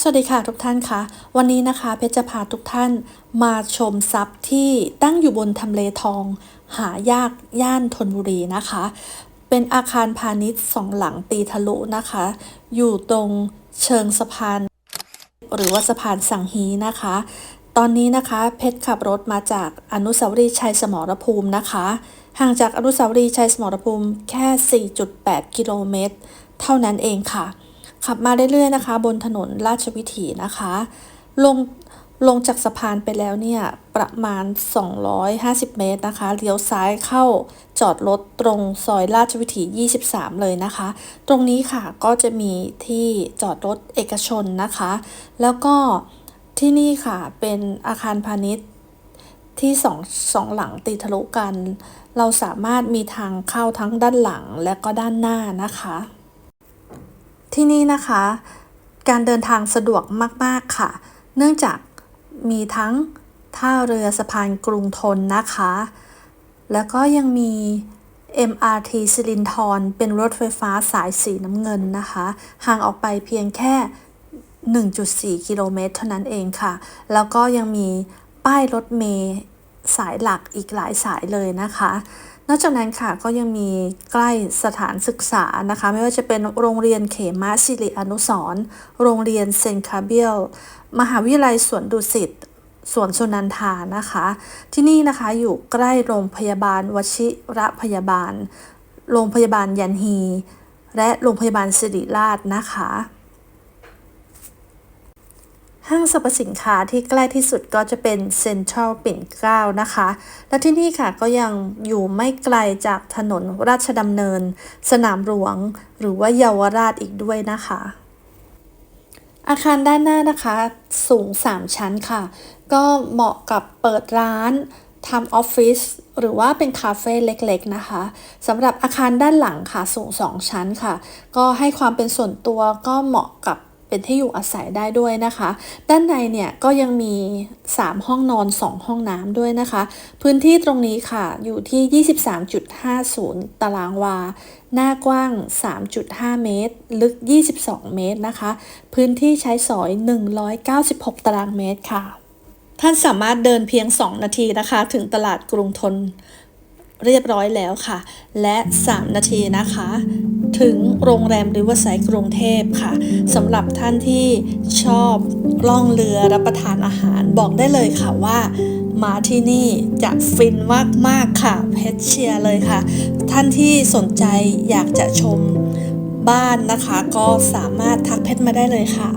สวัสดีค่ะทุกท่านคะวันนี้นะคะเพชรจะพาทุกท่านมาชมทรัพย์ที่ตั้งอยู่บนทำเลทอง หายากย่านธนบุรีนะคะ เป็นอาคารพาณิชย์สองหลังตีทะลุนะคะ อยู่ตรงเชิงสะพาน หรือว่าสะพานสังฮีนะคะ ตอนนี้นะคะเพชรขับรถมาจากอนุสาวรีย์ชัยสมรภูมินะคะ ห่างจากอนุสาวรีย์ชัยสมรภูมิแค่ 4.8 กิโลเมตร เท่านั้นเองค่ะ ขับมาเรื่อยๆนะคะ บนถนนราชวิถีนะคะ ลงลงจากสะพานไปแล้วเนี่ย ประมาณ 250 เมตรนะคะเลี้ยวซ้ายเข้าจอดรถตรงซอยราชวิถี 23 เลยนะคะ ตรงนี้ค่ะก็จะมีที่จอดรถเอกชนนะคะ แล้วก็ที่นี่ค่ะเป็นอาคารพาณิชย์ที่สองสองหลังตีทะลุกัน เราสามารถมีทางเข้าทั้งด้านหลังและก็ด้านหน้านะคะ ที่นี่นะคะ การเดินทางสะดวกมาก ๆ ค่ะ เนื่องจากมีทั้งท่าเรือสะพานกรุงทนนะคะ แล้วก็ยังมี MRT สิรินธรเป็นรถไฟฟ้าสายสีน้ำเงินนะคะ ห่างออกไปเพียงแค่ 1.4 กิโลเมตรเท่านั้นเองค่ะ แล้วก็ยังมีป้ายรถเมล์สายหลักอีกหลายสายเลยนะคะ นอกจากนั้นค่ะก็ยังมีใกล้สถานศึกษานะคะ ไม่ว่าจะเป็นโรงเรียนเขมาสิริอนุสรโรงเรียนเซนคาเบียลมหาวิทยาลัยสวนดุสิตสวนสุนันทานะคะ ที่นี่นะคะอยู่ใกล้โรงพยาบาลวชิระพยาบาล โรงพยาบาลยันฮี และโรงพยาบาลสิริราชนะคะ ห้างสรรพสินค้าที่ใกล้ที่สุดก็จะเป็นเซ็นทรัลปิ่นเกล้านะคะ และที่นี่ค่ะก็ยังอยู่ไม่ไกลจากถนนราชดำเนิน สนามหลวง หรือว่าเยาวราชอีกด้วยนะคะ อาคารด้านหน้านะคะสูง 3 ชั้นค่ะ ก็เหมาะกับเปิดร้านทำออฟฟิศหรือว่าเป็นคาเฟ่เล็กๆนะคะสำหรับอาคารด้านหลังค่ะสูง 2 ชั้นค่ะ ก็ให้ความเป็นส่วนตัวก็เหมาะกับ เป็นที่อยู่อาศัยได้ด้วยนะคะ ด้านในเนี่ยก็ยังมี 3 ห้องนอน 2 ห้องน้ำด้วยนะคะ พื้นที่ตรงนี้ค่ะอยู่ที่ 23.50 ตารางวา หน้ากว้าง 3.5 เมตร ลึก 22 เมตรนะคะ พื้นที่ใช้สอย 196 ตารางเมตรค่ะ ท่านสามารถเดินเพียง 2 นาทีนะคะ ถึงตลาดกรุงทนเรียบร้อยแล้วค่ะ และ 3 นาทีนะคะ ถึงโรงแรมริเวอร์ไซด์กรุงเทพค่ะสำหรับท่านที่ชอบล่องเรือรับประทานอาหารบอกได้เลยค่ะว่ามาที่นี่จะฟินมากมากค่ะเพชรเชียร์เลยค่ะ ท่านที่สนใจอยากจะชมบ้านนะคะ ก็สามารถทักเพชรมาได้เลยค่ะ